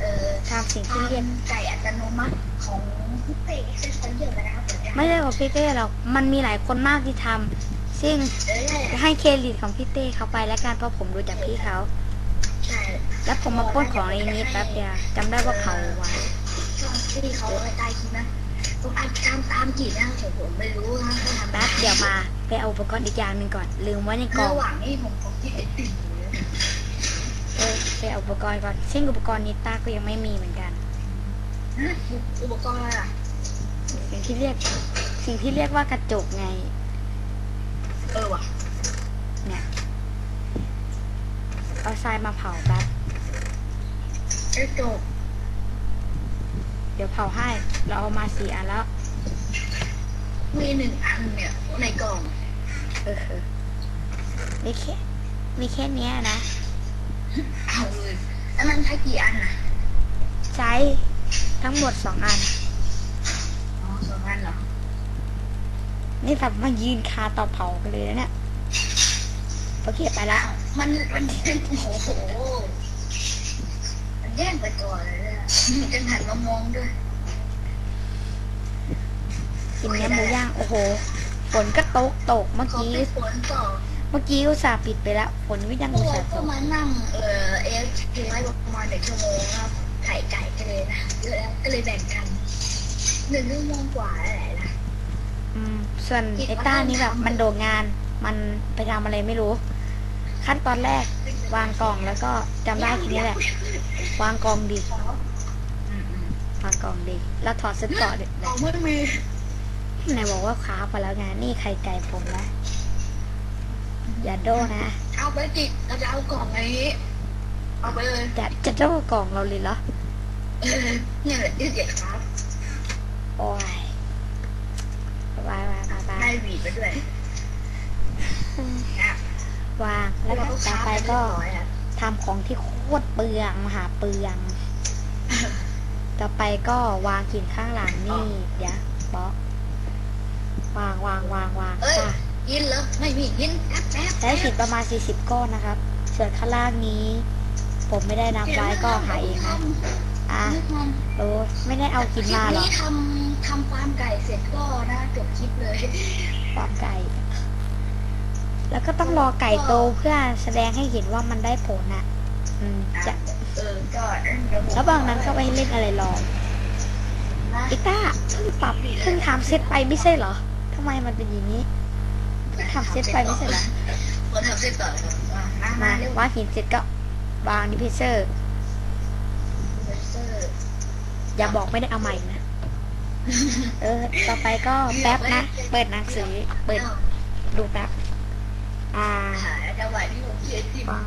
เอ่อทำสิ่งที่เรียกทำไก่อัตโนมัติของพี่เต้เอ็กซ์เซนเยอร์กันนะครับเดี๋ยวจะไม่ใช่ของพี่เต้หรอกมันมีหลายคนมากที่ทำซึ่งเออให้เครดิตของพี่เต้เขาไปแล้วกันเพราะผมรู้จักพี่เขาใช่แล้วผมมาปล้นของในนี้แป๊บเดียวจำได้ว่าเขาไว้ช่องที่เขาไปใต้คลิปนะผมอ่านตามตามกี่นะผมผมไม่รู้นะเขาทำแป๊บเดี๋ยวมาไปเอาอุปกรณ์อีกอย่างหนึ่งก่อน ลืมไว้ในกล่องระหว่างนี้ผมผมคิดไอติ่งอยู่นะ เออไปเอาอุปกรณ์ก่อนซึ่งอุปกรณ์นี้ต้าก็ยังไม่มีเหมือนกันฮะอุปกรณ์อะไรอะสิ่งที่เรียกสิ่งที่เรียกว่ากระจกไง เออว่ะเนี่ยเอาทรายมาเผาแป๊บไอ้จบเดี๋ยวเผาให้ เราเอามาสี่อันแล้วมีหนึ่งอันเนี่ยในกล่อง เออเออมีแค่มีแค่เนี้ยนะ เอาเลยแล้วมันใช้กี่อันอะใช้ทั้งหมดสองอัน อ๋อสองอันเหรอ นี่แบบมายืนคาเต่อเผากันเลยนะเนี่ยโอเคไปละมันมันโอ้โหมันแย่งไปก่อนเลยเนี่ยจะหันมามองด้วย กินเนื้อหมูย่างโอ้โหฝนก็ตกตกเมื่อขอกี้ไปฝนต่อ เมื่อกี้อุตส่าห์ปิดไปแล้วฝนก็ยังพวอุกตเราส่าห์ตก็กมานั่งเอ่อเอฟทีไว้ประมาณหนึ่งชั่วโมงครับไข่ไก่กันเลยนะเยอะแล้วก็เลยแบ่งกันหนึ่งชั่วโมงกว่าแล้วแหละนะอืมส่วนไอ้ต้านี่แบบมันโดดงาน มันไปทำอะไรไม่รู้ ขั้นตอนแรกวางกล่องแล้วก็จำได้ทีนี้แหละ วางกล่องดีอืมอืมวางกล่องดีแล้วถอดเสื้อเกราะดิเอาไม่มีไหนบอกว่าค้าไปแล้วไงนี่ไข่ไก่ผมนะ อย่าโดนะเอาไปจิกเราจะเอากล่องอันนี้เอาไปเลยจะจะโดกล่องเราเลยเหรอเออเนี่ยแหละที่เด็ดครับโอ้ยบายบายบายบายได้หวีดไปด้วยนะวางแล้วก็ต่อไปก็เรียบร้อยอะทำของที่โคตรเปลืองมหาเปลือง ต่อไปก็วางกินข้างหลังนี่เดี๋ยวบล็อกวางวางวางวางเอ้ยค่ะ ยินเหรอไม่มียินแป๊บแป๊บใช้หินประมาณ 40 ก้อนนะครับ ส่วนข้างล่างนี้ ผมไม่ได้นับไว้ก็หาเองนะอะโอ้ไม่ได้เอากินมาหรอคลิปนี้ทำทำฟาร์มไก่เสร็จก็นะจบคลิปเลย ฟาร์มไก่ แล้วก็ต้องรอไก่โตเพื่อแสดงให้เห็นว่ามันได้ผลนะอืมจะเออก็เดี๋ยวผมระหว่างนั้นก็ไปเล่นอะไรรอนะอิต้าเพิ่งปรับเพิ่งทำเซตไปไม่ใช่เหรอทำไมมันเป็นอย่างนี้เพิ่ง ทำเซตไปไม่ใช่เหรอคนทำเสร็จก่อนครับอะมามามาเร็ววางหินเสร็จก็วางดิเพเซอร์เซอร์ อย่าบอกไม่ได้เอาใหม่นะ เออ ต่อไปก็แป๊บนะ เปิดหนังสือ เปิดดูแป๊บ อ่าหาจังหวะที่ผมเขียนจิบวาง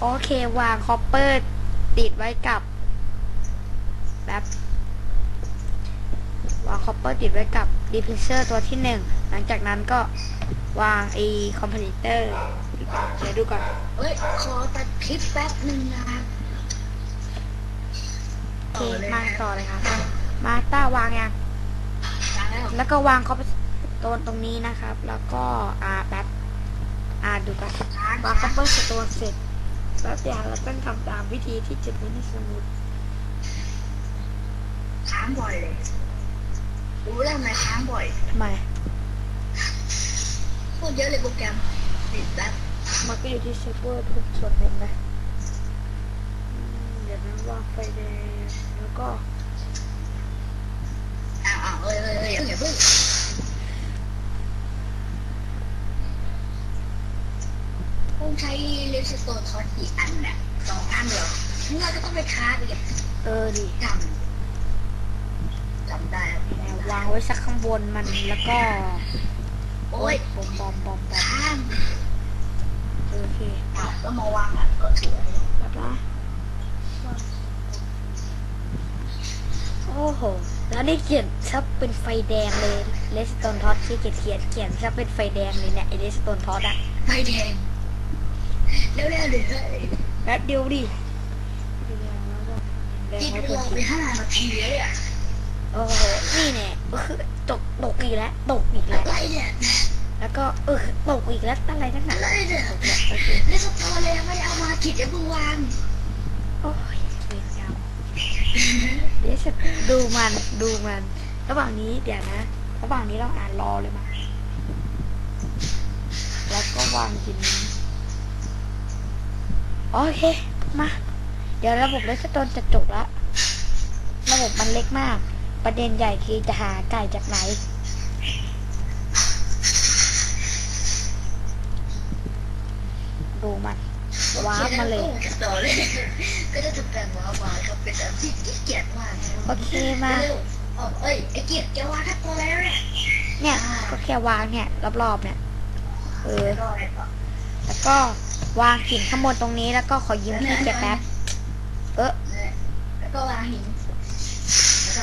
โอเควางคอปเปอร์ ติดไว้กับแบบ วางคอปเปอร์ติดไว้กับดีเพเซอร์ตัวที่หนึ่งหลังจากนั้นก็วางไอคอมเพลเตอร์เดี๋ยวดูก่อนเฮ้ย ขอตัดคลิปแป๊บหนึ่งนะครับโอเคมาต่อเลยครับ มาต้าวางยังมาแล้วแล้วก็วางคอมตัวตรงนี้นะครับ แล้วก็อ่าแบบอ่าดูกันค้างวางคอปเปอร์สโตนเสร็จแล้วเดี๋ยวเราต้องทำตามวิธีที่จะเป็นในสมุดค้างบ่อยเลย รู้แล้วทำไมค้างบ่อยทำไมพูดเยอะเลยโปรแกรมติดแป๊บมันก็อยู่ที่เซิร์ฟเวอร์ทุกส่วนหนึ่งนะอืมเดี๋ยวนั้นวางไฟแดงแล้วก็ อ้าวอ้าวเอ้ยเอ้ยเอ้ยอย่าเพิ่งต้องใช้เลนส์โตนทอสกี่อันเนี่ยสองอันเหรอนี่เราจะต้องไปค้าไปเก็บเออดิจำจำ ได้ครับแนววางไว้สักข้างบนมันแล้วก็โอ้ยบอมบอมบอมบอมข้างโอเคอ้าวก็มาวางอะก็ถือไว้แบบนะโอ้โห แล้วนี่เขียนซับเป็นไฟแดงเลยเลสโตนท็อตที่เขียนเขียนเขียนซับเป็นไฟแดงเลยเนี่ยไอเลสโตนท็อตอะไฟแดงเร็วๆเดี๋ยวแป๊บเดียวดิแดงจิตแล้วรอไปห้านาทีเลยอะ โอ้โหนี่เนี่ยเออตกตกอีกแล้วตกอีกแล้ว อะไรเนี่ยแล้วก็เออตกอีกแล้วอะไรทั้งนั้อะนไรเนี่ยโอเคในสตอเลยไม่ได้เอามาจิตอย่าเพิ่งวางโอ้ยเวรกรรมเดี๋ยวจะดูมันดูมัน ระหว่างนี้เดี๋ยวนะระหว่างนี้เราอ่านรอเลยมาแล้วก็วางกินนี้โอเคมา เดี๋ยวระบบเลสโตนจะจบละระบบมันเล็กมาก ประเด็นใหญ่คือจะหาไก่จากไหน ดูมันว้าร์ปมาเลยสตอเลย ก็จะถูกแปลงว้าวมาครับเป็นอันที่ขี้เกียจมากโอเคมาเร็วๆอ๋อเอ้ยไอ้เกียรติแกวางทักตัวแล้วเนี่ยเนี่ยก็แค่วางเนี่ยรอบๆเนี่ยเออรออะไรต่อแล้วก็วางหินข้างบนตรงนี้แล้วก็ขอยืมที่แกแป๊บ เออ แล้วก็วางหิน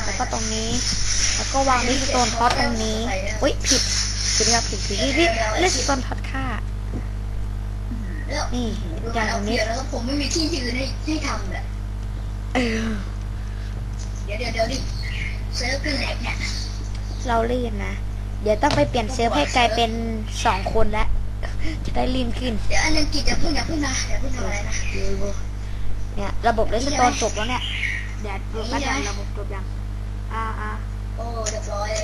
แล้ว ก็ตรงนี้ แล้วก็วางลิสโตนท็อตตรงนี้อุ้ยผิดผิดครับผิดผิดผิดผิดลิสโตนท็อตค่าแล้วนี่อย่างตรงนี้แล้วผมไม่มีที่ยืนให้ให้ทำเนี่ยเออเดี๋ยวเดี๋ยวเดี๋ยวดิเซิร์ฟเป็นแหลกเนี่ยเราลื่นนะ เดี๋ยวต้องไปเปลี่ยนเซิร์ฟให้กลายเป็นสองคนแล้วจะได้ลื่นขึ้น เดี๋ยวอันนึงกิจอย่าเพิ่งอย่าเพิ่งนะอย่าเพิ่งทำอะไรนะเนี่ยระบบเลสโตนจบแล้วเนี่ยเดี๋ยวดูกันนะระบบจบยัง อ่าอ่าโอ้เรียบร้อยแ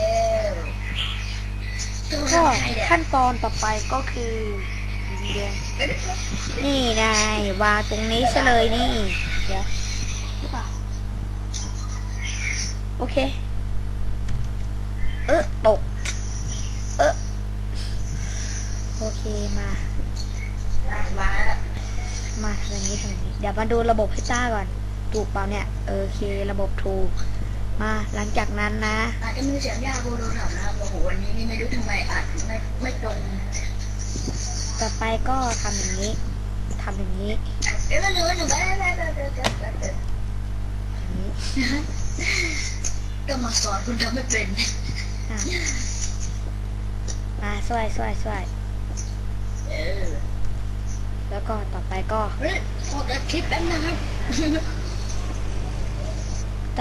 ล้วก็ขั้นตอนต่อไปก็คือนี่นายวางตรงนี้ซะเลยนี่เดี๋ยวหรือเปล่าโอเค เออตก เออโอเคมา มามาทางนี้ทางนี้ เดี๋ยวมาดูระบบให้ต้าก่อน ถูกเปล่าเนี่ย โอเค ระบบถูก มาหลังจากนั้นนะ อาจจะมีเสียงยาโบโดถามนะครับโอ้โหวันนี้นี่ไม่รู้ทำไมอัดไม่ไม่ตรงต่อไปก็ทำอย่างนี้ทำอย่างนี้เดี๋ยวมาดูหนูไปไปไปไปไปไปไปอย่างนี้ก็มาสอนคุณทำไม่เป็นอะมาช่วยช่วยช่วยเออแล้วก็ต่อไปก็เฮ้ยขอตัดคลิปแป๊บนะครับ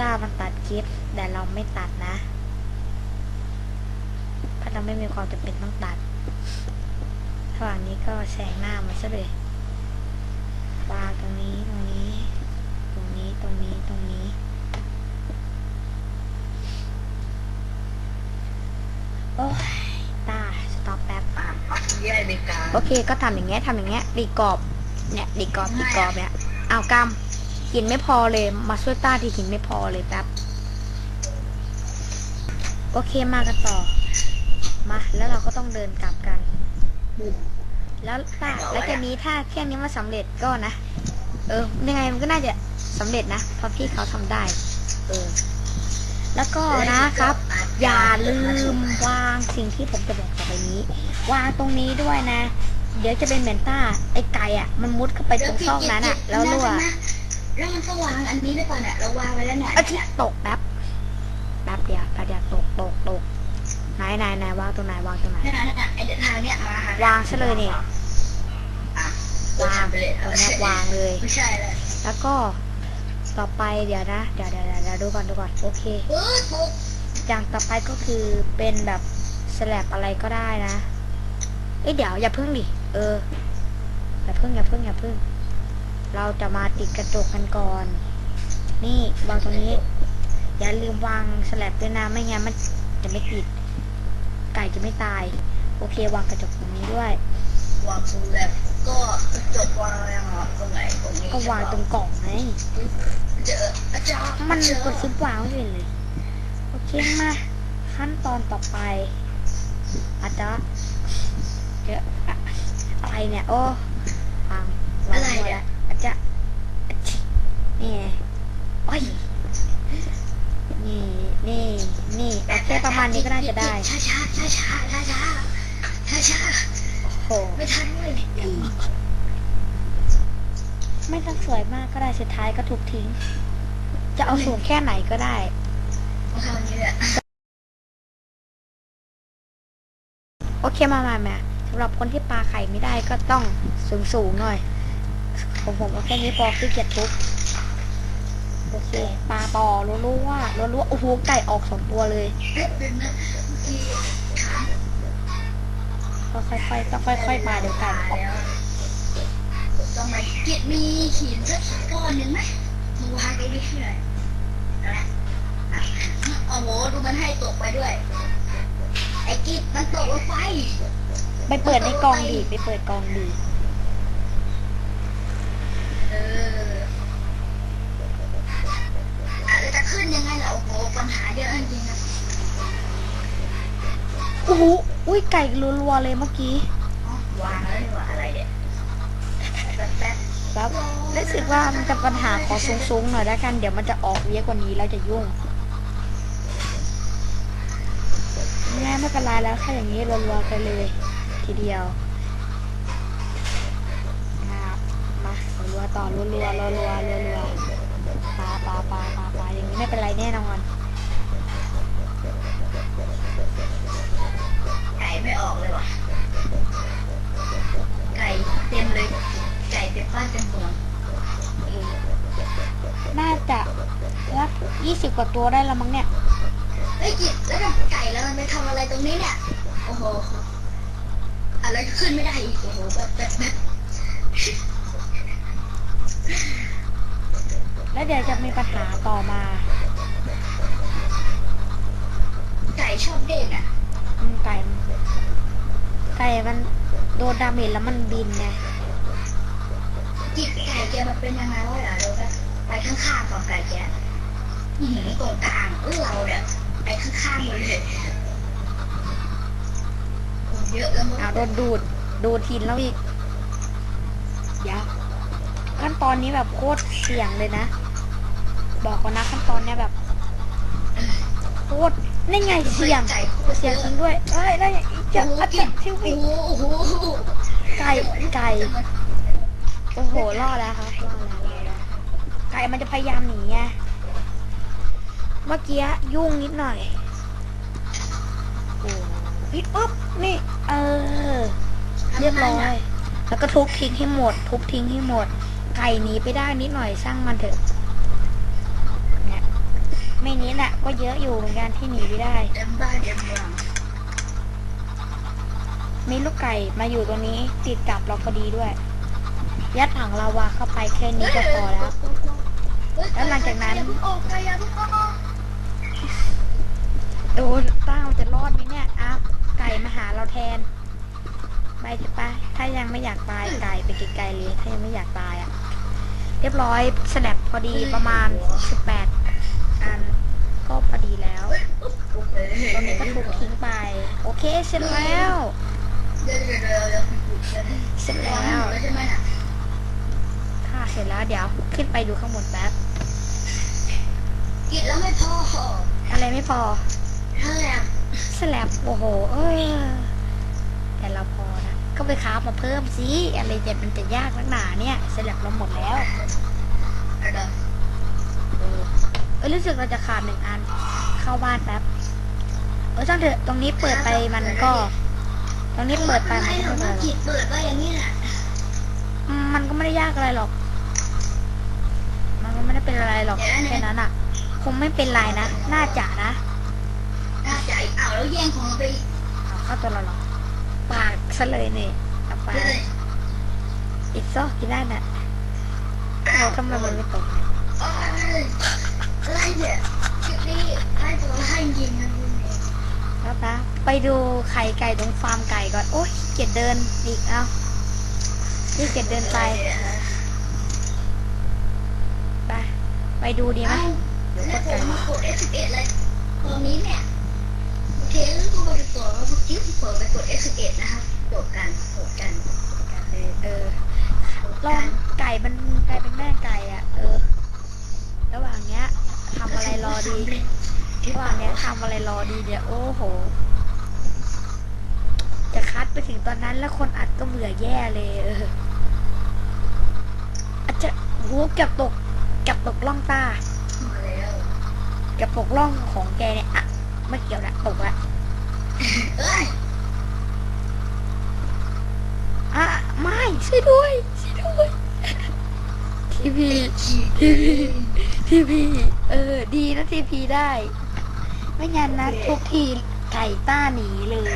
ต้ามันตัดคลิป แต่เราไม่ตัดนะเพราะเราไม่มีความจำเป็นต้องตัดระหว่างนี้ก็แสงหน้ามันซะเลยวางตรงนี้ตรงนี้ ตรงนี้ตรงนี้ตรงนี้ โอ้ยตาสต็อปแป๊บอะแย่ในกลางโอเคก็ทำอย่างเงี้ยทำอย่างเงี้ยดีกรอบ เนี่ยดีกรอบดีกรอบเนี่ยเอากำ หินไม่พอเลย มาช่วยต้าที่หินไม่พอเลยแป๊บ โอเคมากันต่อ มา แล้วเราก็ต้องเดินกลับกัน แล้วต้าแล้วแค่นี้ถ้าแค่นี้มาสำเร็จก็นะ เออ ยังไงมันก็น่าจะสำเร็จนะ เพราะพี่เขาทำได้ เออ แล้วก็นะครับ อย่าลืมวางสิ่งที่ผมจะบอกต่อไปนี้ วางตรงนี้ด้วยนะ เดี๋ยวจะเป็นเหมือนต้าไอ้ไก่อะ มันมุดเข้าไปตรงช่องนั้นอะ แล้วรั่ว แล้วมันก็วางอันนี้ได้ป่ะเนี่ยเราวางไว้แล้วเนี่ยอาทิตย์ตกแป๊บแป๊บเดียวแป๊บเดียวตกตกตกไหนไหนไหนวางตรงไหนวางตรงไหนเนี่ยเนี่ยไอ้ทางเนี่ยมาหาวางซะเลยนี่อะวางไปเลยตรงเนี้ยวางเลยไม่ใช่เลยแล้วก็ต่อไปเดี๋ยวนะเดี๋ยวเดี๋ยวเดี๋ยวเดี๋ยวดูก่อนดูก่อนโอเคเออถูกอย่างต่อไปก็คือเป็นแบบสแลบอะไรก็ได้นะเอ้ยเดี๋ยวอย่าพึ่งดิเอออย่าพึ่งอย่าพึ่งอย่าพึ่ง เราจะมาติดกระจกกันก่อน นี่วางตรงนี้ อย่าลืมวางสแลบด้วยนะไม่งั้นมันจะไม่ติด ไก่จะไม่ตาย โอเควางกระจกตรงนี้ด้วย วางสูงแบบก็จบวางอะไรอะตรงไหนตรงนี้ก็วางตรงกล่องไงเจออาจารย์มันเจอกดซิปวางไม่เป็นเลย โอเคมาขั้นตอนต่อไป อาจจะเดี๋ยวอะอะไรเนี่ย โอ้วางวางหมดแล้วอา จจะอะชินี่ไงโอ้ยนี่นี่นี่โอเคประมาณนี้ก็น่าจะได้ช้าช้าช้าช้าช้าช้าช้าช้าโอ้โหไม่ทันเลยไม่ต้องสวยมากก็ได้สุดท้ายก็ถูกทิ้ง จะเอาสูงแค่ไหนก็ได้เท่านี้แหละโอเคมามามาสำหรับคนที่ปลาไข่ไม่ได้ก็ต้องสูงสูงๆหน่อย ผมผมเอาแค่นี้พอขี้เกียจทุบโอเคปลาต่อรัวๆรัวๆโอ้โหไก่ออกสองตัวเลยก็ค่อยๆต้องค่อยๆมาเดี๋ยวไก่ออกต้องไปกิดมีหินสักก้อนหนึ่งไหมมาวางตรงนี้ให้หน่อยเอาละโอ้โหดูมันให้ตกไปด้วย ไอ้กิดมันตกลงไปไปเปิดในกองดีไปเปิดกองดี อ้โหอุ้ยไก่รัวๆเลยเมื่อกี้อ๋อวางแล้วดีกว่าอะไรเนี่ยแป๊บแป๊บครับรู้สึกว่ามันจะปัญหาขอสูงๆหน่อยแล้วกัน เดี๋ยวมันจะออกเยอะกว่านี้แล้วจะยุ่งแม่ไม่เป็นไรแล้วแค่อย่างนี้รัวๆไปเลย ทีเดียวนะครับมารัวๆต่อรัวๆรัวๆรัวๆรัวๆปลาปลาปลาปลาปลาอย่างนี้ไม่เป็นไรแน่นอน ก่ไม่ออกเลยว่ะ ไก่เต็มเลย ไก่เต็มบ้านเต็มเมืองเออน่าจะสักยี่สิบกว่าตัวได้แล้วมั้งเนี่ย เฮ้ยกิดแล้วกับไก่แล้วมันไปทำอะไรตรงนี้เนี่ย โอ้โห อะไรก็ขึ้นไม่ได้อีก โอ้โหแบบแบบแบบแล้วเดี๋ยวจะมีปัญหาต่อมา ไก่ชอบเด้งอะอืมไก่มันไก่ มันโดนดาเมจแล้วมันบินไงกิดไก่แกมันเป็นยังไงวะเดี๋ยวเราแบบไปข้างๆของไก่แกอื้อหือตรงกลางเออเราเนี่ยไปข้างๆหมดเลยคนเยอะแล้วมั้งอ้าวโดนดูดดูดทินแล้วอีกเดี๋ยวขั้นตอนนี้แบบโคตรเสี่ยงเลยนะ บอกก่อนนะขั้นตอนเนี้ยแบบโคตรนี่ไงเสี่ยงไก่โคตรเสี่ยงเยจริอะงด้วยเอ้ยได้ว จะอ้โหอาจกิจะนชิวโอ้อีกโอ้โหไก่ไก่โอ้โหรอดแล้วครับรอดแล้วรอดแล้วไก่มันจะพยายามหนีไงเมื่อกี้ยุ่งนิดหน่อยโอ้ยอึ๊บนี่ เออ เรียบร้อย แล้วก็ทุบทิ้งให้หมด ทุบทิ้งให้หมด ไก่หนีไปได้นิดหน่อยช่างมันเถอะเนี่ยไม่นี้น่ะ ก็เยอะอยู่เหมือนกันที่หนีไปได้เต็มบ้านเต็มเมือง มีลูกไก่มาอยู่ตรงนี้ติดกับเราพอดีด้วย ยัดถังลาวาเข้าไปแค่นี้ก็พอแล้ว แล้วหลังจากนั้นอย่าเพิ่งออกไก่อย่าเพิ่งออกโดนต้าจะรอดไหมเนี่ยอ้าวไก่มาหาเราแทน ไปเถอะไป ถ้ายังไม่อยากตายไก่ไปไกลๆเลย ถ้ายังไม่อยากตายอะ่ะ เรียบร้อยสแลบพอดีประมาณ 18 อันก็พอดีแล้วโอเคตรงนี้ก็ถูกทิ้งไป โอเคเสร็จแล้ว เดี๋ยวเดี๋ยวเดี๋ยวเดี๋ยว เสร็จแล้วแล้วใช่ไหมน่ะค่ะเสร็จแล้วเดี๋ยวขึ้นไปดูข้างบนแป๊บกินแล้วไม่พอ อะไรไม่พอเท่าไหร่สแลบโอ้โห เออ แต่เราพอนะ ก็ไปคราฟมาเพิ่มสิ อะไรจะมันจะยากนักหนาเนี่ยสแลบเราหมดแล้วเดี๋ยวเออเออรู้สึกเราจะขาดหนึ่งอัน เข้าบ้านแป๊บ เออช่างเถอะ ตรงนี้เปิดไปมันก็ต รงนี้เปิดไปมันให้ก็หนูไม่มาเป็นไรหรอกกิดเปิดไว้อย่างนี้น่ะอืมมันก็ไม่ได้ยากอะไรหรอก มันก็ไม่ได้เป็นอะไรหรอกแค่นั้นอะ คงไม่เป็นไรนะ น่าจะนะ น่าจะเอาแล้วแย่งของเราไปเอาเข้าตัวเราหรอกปากซะเลยนี่เอาไปเลยอีกซอกกินได้น่ะเราทำไมมันไม่ตกอะไรเนี่ยคลิปนี้ให้ตัวให้ยิงนะ แล้วนะไปดูไข่ไก่ตรงฟาร์มไก่ก่อน โอ๊ยเกียดเดินอีกเอานี่เกียดเดินไปไปไปดูดีไหมเดี๋ยวผมมากด F11 เลยตอนนี้เนี่ยโอเคแล้วก็มาติดต่อแล้วเมื่อกี้ผมเปิดไปกด F11 นะครับกดกันกดกันกดกันเออเออลองไก่มันกลายเป็นแม่ไก่อะ เออ ระหว่างเนี้ยทำอะไรรอดี ระหว่าเนี้ยทำอะไรรอดีเดี๋ยโอ้โห จะคัดไปถึงตอนนั้นแล้วคนอัดก็เบื่อแย่เลยเอาจจะหเกับตกเกับตกล่องตามาแล้วกับปกล่องของแกเนี่ยอะไม่เกี่ยวละตกละอะไม่ช่วยด้วยช่วยด้วยทีพีทีพีทีพีเออ ดีนะทีพีได้ ไม่งั้นนะทุกทีไก่ต้าหนีเลย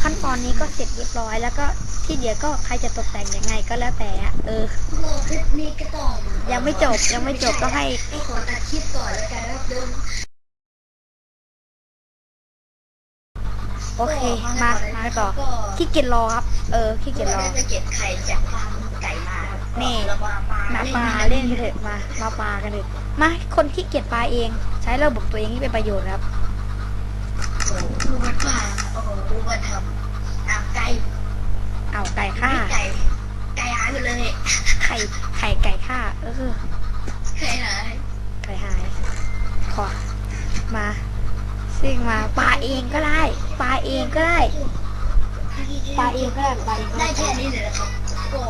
ขั้นตอนนี้ก็เสร็จเรียบร้อยแล้วก็ที่เหลือก็ใครจะตกแต่งยังไงก็แล้วแต่อะเออ คลิปนี้ก็ต้อยังไม่จบยังไม่จบต้องให้ ก็ขอตัดคลิปก่อนแล้วกันนะครับเดิมโอเค มา มาต่อขี้เกียจรอครับ เออขี้เกียจรอได้ไปเก็บไข่จากฟาร์มไก่มาครับ นี่มาปลาเล่นกันเถอะมามาปลากันเถอะมาคนขี้เกียจปลาเอง ใช้ระบบตัวเองที่เป็นประโยชน์ครับโอ้โหดูมันปลาโอ้โหดูมันทำอะไก่เอาไก่ฆ่าไก่ไก่หายไปเลยไข่ไข่ไก่ฆ่าเออไก่หายไก่หายขอมาซิ่งมาปลาเองก็ได้ปลาเองก็ได้ปลาเองก็ได้ปลาเองก็ได้ได้แค่นี้เลยครับโอ้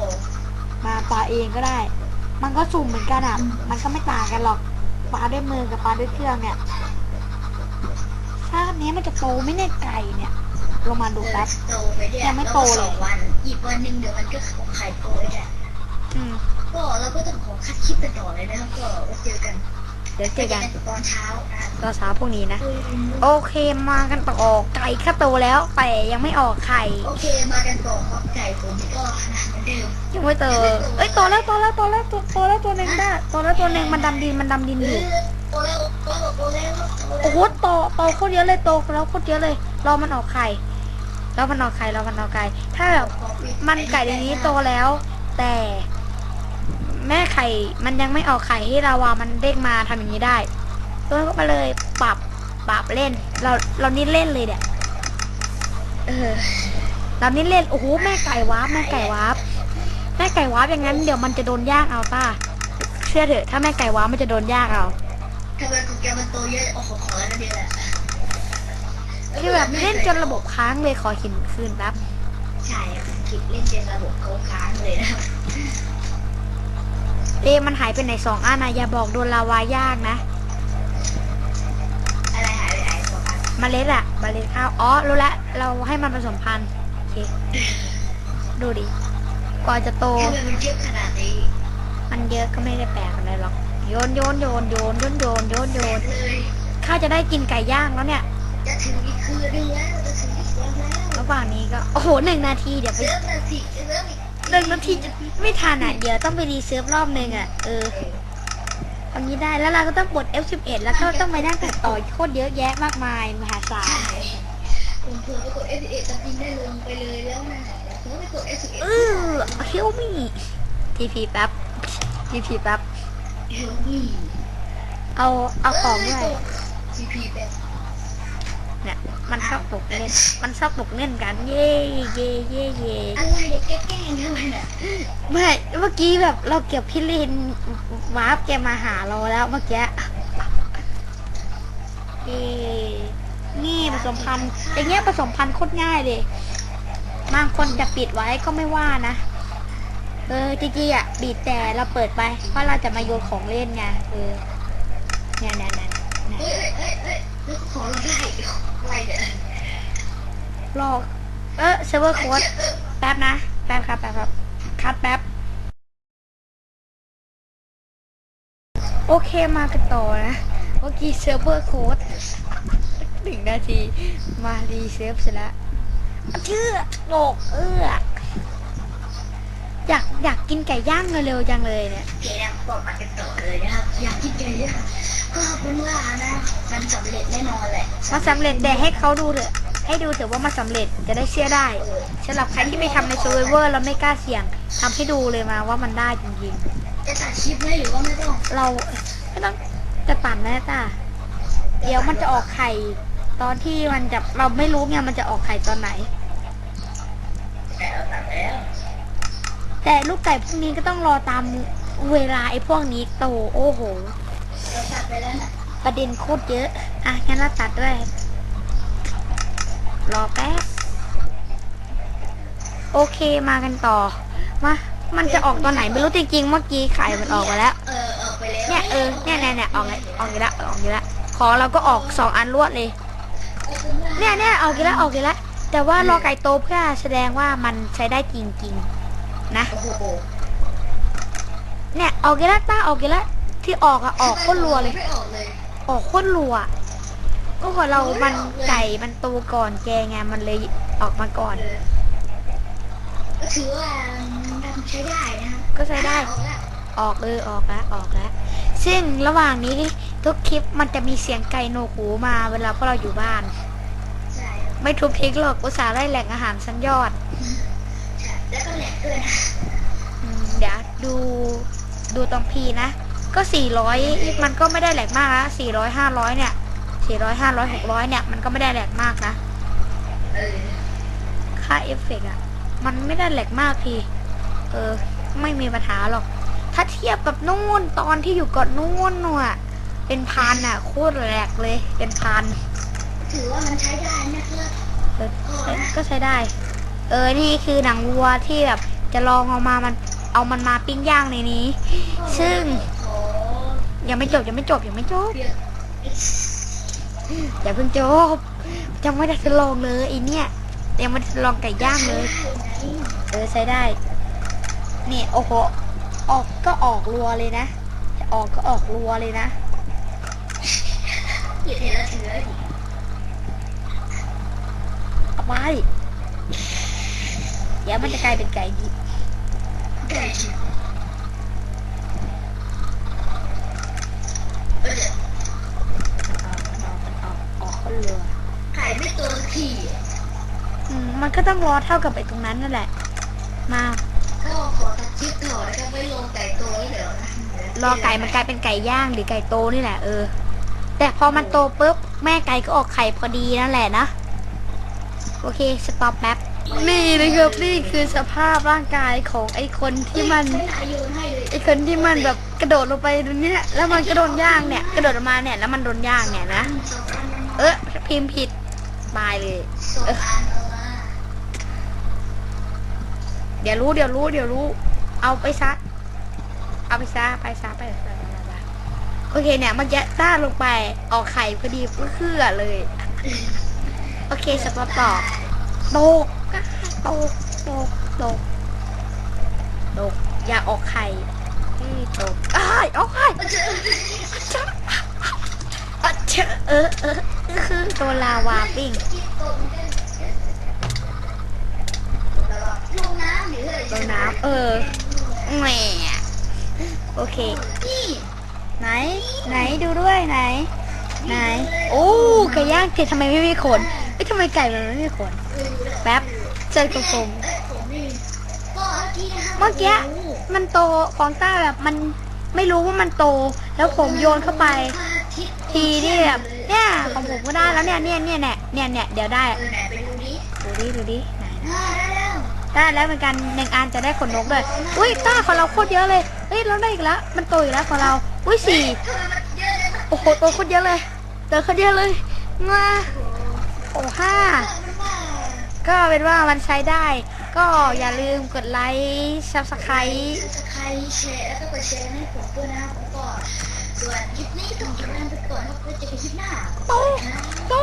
มาปลาเองก็ได้ มันก็สุ่มเหมือนกันอะ มันก็ไม่ต่างกันหรอก ปลาด้วยมือกับปลาด้วยเครื่องเนี่ยถ้าอันนี้มันจะโตไหม่แน่ยไก่เนี่ยลงมาดูแป๊บโตไปเนี่ยยังไม่โตเลยแล้วก็สองวันอีกวันหนึ่งเดี๋ยวมันก็ของไข่โตเลยแหละอืมก็เราก็ต้องขอคัดคลิปกันต่อเลยนะครับก็ไว้เจอกัน เดี๋ยวเจอกันตอนเช้านะตอนเช้าพวกนี้นะ โอเคมากันต่อไก่ข้าโตแล้วแต่ยังไม่ออกไข่ โอเคมากันต่อครับไก่ผมก็นะเหมือนเดิมยังไม่โตเอ้ยโตแล้วโตแล้วโตแล้วโตโตแล้วตัวหนึ่งได้โตแล้วตัวหนึ่งมันดำดินมันดำดินอยู่โตแล้วโตแล้วโตแล้วโอ้โหโตโตโคตรเยอะเลยโตแล้วโคตรเยอะเลยรอมันออกไข่รอมันออกไข่รอมันออกไข่ถ้าแบบมันไก่ในนี้โตแล้ว แต่ แม่ไข่มันยังไม่ออกไข่ให้เราว่ามันเด้งมาทำอย่างนี้ได้ตัวก็มาเลยปรับปรับเล่น เราเรานี่เล่นเลยเนี่ยเออเรานี่เล่นโอ้โหแม่ไก่วาร์ปแม่ไก่วาร์ปแม่ไก่วาร์ปอย่างนั้นเดี๋ยวมันจะโดนย่างเอาป้าเชื่อเถอะถ้าแม่ไก่วาร์ปมันจะโดนย่างเอาทำไมของแกมันโตเยอะโอ้โหขอแล้วเดียวแหละคือแบบเล่นจนระบบค้างเลยขอหินคืนแป๊บใช่ครับคิดเล่นเจนระบบเขาค้างเลยนะครับ เอะมันหายไปไหนสองอันนะอย่าบอกโดนลาวายากนะอะไรหายไปไหนสองอันเมล็ดอะเมล็ดข้าวอ๋อรู้แล้วเราให้มันผสมพันธุ์โอเคดูดิกว่าจะโตทำไมมันเยอะขนาดนี้มันเยอะก็ไม่ได้แปลกอะไรหรอกโยนโยนโยนโยนโยนโยนโยนโยนเลยข้าจะได้กินไก่ย่างแล้วเนี่ย จะถึงอีกคืนนึงแล้วจะถึงอีกวันแล้วระหว่างนี้ก็โอ้โหหนึ่งนาทีเดี๋ยวไปเริ่มนาทีเริ่มอีก หนึ่งนาทีจะไม่ทันอะ เดี๋ยวต้องไปรีเซิร์ฟรอบหนึ่งอะ เออตอนนี้ได้แล้วเราก็ต้องกด F11 แล้วก็ต้องไปนั่งตัดต่อโคตรเยอะแยะมากมายมหาศาลใช่ผมเผื่อไปกด F11 ตอนนี้ได้ลงไปเลยแล้วนะเผื่อไปกด F11 เออเฮลมี่ทีพีแป๊บทีพีแป๊บเฮลมี่เอาเอาของด้วยซีพีเป็น เนี่ยมันชอบปลุกเล่น มันชอบปลุกเล่นกัน เย่เย่เย่เย่อะไรเด็กแกล้งทำไมเนี่ยไม่เมื่อกี้แบบเราเก็บพี่ลินวาร์ปแกมาหาเราแล้วเมื่อกี้เย่นี่ผสมพันธุ์อย่างเงี้ยผสมพันธุ์โคตรง่ายเลยบางคนจะปิดไว้ก็ไม่ว่านะ เออจริงๆอะบีบแต่เราเปิดไป เพราะเราจะมาโยนของเล่นไงเออเนี่ยเนี่ยเนี่ยเนี่ยเฮ้ยเฮ้ยเฮ้ยแล้วขอเราได้ อะไรเนี่อเออเซิร์ฟเวอร์โค้ดแป๊บนะ แป๊บครับ แป๊บครับ คัดแป๊บ โอเคมากันต่อนะ เมื่อกี้เซิร์ฟเวอร์โค้ดหนึ่งนาที มารีเซิร์ฟเสร็จแล้วเชื่อโลกเอื้ออยากอยากกินไก่ย่างเร็วๆจังเลยเนี่ย เกมบอกมากันต่อเลยนะครับ อยากกินไก่ย่าง ก็เป็นว่านะมันสำเร็จแน่นอนแหละมาสำเร็จแต่ให้เขาดูเถอะ ให้ดูเถอะว่ามาสำเร็จจะได้เชื่อได้เออสำหรับใครที่ไปทำในเซอร์เวอร์แล้วไม่กล้าเสี่ยงทำให้ดูเลยมาว่ามันได้จริงจะตัดคลิปไหมหรือว่าไม่ต้องๆ เราไม่ต้องจะปั่นนะจ้าเดี๋ยวมันจะออกไข่ตอนที่มันจะเราไม่รู้ไงมันจะออกไข่ตอนไหน แต่เราตัดแล้วแต่ลูกไก่พวกนี้ก็ต้องรอตามเวลาไอ้พวกนี้โตโอ้โหเราตัดไปแล้วนะประเด็นโคตรเยอะ อะงั้นเราตัดด้วย รอแป๊บ โอเคมากันต่อ มา มันจะออกตอนไหนไม่รู้จริงๆ เมื่อกี้ไข่มันออกมาแล้วเออเออไปเนี่ยเออ เนี่ยเนี่ยเนี่ยออกเลยออกอีกแล้วออกอีกแล้วของเราก็ออกสองอันรวดเลย เนี่ยเนี่ยออกอีกแล้วออกอีกแล้ว แต่ว่ารอไก่โตเพื่อแสดงว่ามันใช้ได้จริงๆ นะโอ้โหเนี่ยออกอีกแล้วต้าออกอีกแล้ว ที่ออกอะออกโคตรรัวเลย ไม่ออกเลยออกโคตรรัวก็ของเรามันไก่มันโตก่อนแกไงมันเลยออกมาก่อน ก็ถือว่าทำใช้ได้นะครับก็ใช้ได้ ออกแล้วออกเออออกแล้วออกแล้วซึ่งระหว่างนี้ทุกคลิปมันจะมีเสียงไก่โหนวกหูมาเวลาพวกเราอยู่บ้าน ใช่ไม่ทุบทิ้งหรอกอุตส่าห์ได้แหล่งอาหารชั้นยอดใช่แล้วก็แหลกด้วยนะอืมเดี๋ยวดูดูตรงพีนะ ก็400มันก็ไม่ได้แหลกมากนะ400 500เนี่ย400 500 600เนี่ยมันก็ไม่ได้แหลกมากนะเออค่าเอฟเฟกต์อะมันไม่ได้แหลกมากพี่ เออ ไม่มีปัญหาหรอก ถ้าเทียบกับนู่นตอนที่อยู่ก่อนนู่นน่ะ เป็นพันอะโคตรแหลกเลย เป็นพันถือว่ามันใช้ได้นะครับเออใช้ก็ใช้ได้ เออ นี่คือหนังวัวที่แบบจะลองเอามามันเอามันมาปิ้งย่างในนี้ ซึ่งโอ้ ยังไม่จบยังไม่จบยังไม่จบอย่าเพิ่งจบยังไม่ได้ทดลองเลยไอเนี่ยยังไม่ได้ทดลองไก่ย่างเลย เออใช้ได้เนี่ยโอ้โหออกก็ออกรัวเลยนะออกก็ออกรัวเลยนะเอแล้วดิเอาไปเดี๋ยวมันจะกลายเป็นไก่ดิบ ไก่ดิบเออออกออกออกออกก็รัวไก่ไม่ตัวสักทีอืมมันก็ต้องรอเท่ากับไอ้ตรงนั้นนั่นแหละ มาก็ขอตัดคลิปก่อนนะครับไม่ลงไก่ตัวแล้เดี๋ยวนะรอไก่มันกลายเป็นไก่ย่างหรือไก่โตนี่แหละเออ แต่พอมันโตปุ๊บแม่ไก่ก็ออกไข่พอดีนั่นแหละนะ โอเคสต็อปแป๊บนี่นะครับนี่คือสภาพร่างกายของไอ้คนที่มันไอ้คนที่มันแบบ กระโดดลงไปตรงเนี้ยแล้วมันก็โดนย่างเนี่ย กระโดดออกมาเนี่ย แล้วมันโดนย่างเนี่ยนะสองอันเออพิมพ์ผิดบายเลยสออเเดี๋ยวรู้เดี๋ยวรู้เดี๋ยวรู้ เอาไปซะ เอาไปซะไปซะไปซะไปโอเคเนี่ยเมื่อกี้ต้าลงไปออกไข่พอดีเพื่อเลย โอเคสต็อต่อโตกโตกโตกโตกโตกอย่าออกไข่ ตกอ้ายออกไข่เอาเจอจ๊ะอะเชอะเออเออคือตัวลาวาปิ้งที่ตกกันแล้วก็ลงน้ำหรือตัวน้ำเออแหมโอเค ไหน ไหนดูด้วยไหน ไหน โอ้ไก่ย่างเกทำไมไม่มีขนเอ้ยทำไมไก่มันไม่มีขน แป๊บเจอกลมเอ้ยผมเมื่อกี้ มันโตของต้าแบบมันไม่รู้ว่ามันโต แล้วผมโยนเข้าไป ทีนี่แบบเนี่ยของผมก็ได้แล้วเนี่ยเนี่ยเนี่ยเนี่ยเนี่ยเนี่ยเดี๋ยวได้ดูดิดูดิไหนได้แล้วเหมือนกันหนึ่งอันจะได้ขนนกเลยอุ้ยต้าของเราโคตรเยอะเลยเฮ้ยเราได้อีกแล้วมันโตอีกแล้วของเราอุ้ยสี่โอ้โหโตโคตรเยอะเลยเตอโคตรเยอะเลยมาโอ้ห้าก็เป็นว่ามันใช้ได้ ก็อย่าลืมกดไลค์ซับสไครต์สไครต์แชร์แล้วก็กดแชร์ให้ผมด้วยนะครับแล้วก็ส่วนคลิปนี้ต้องขอลาไปก่อนครับไว้เจอกันคลิปหน้าโตครับโต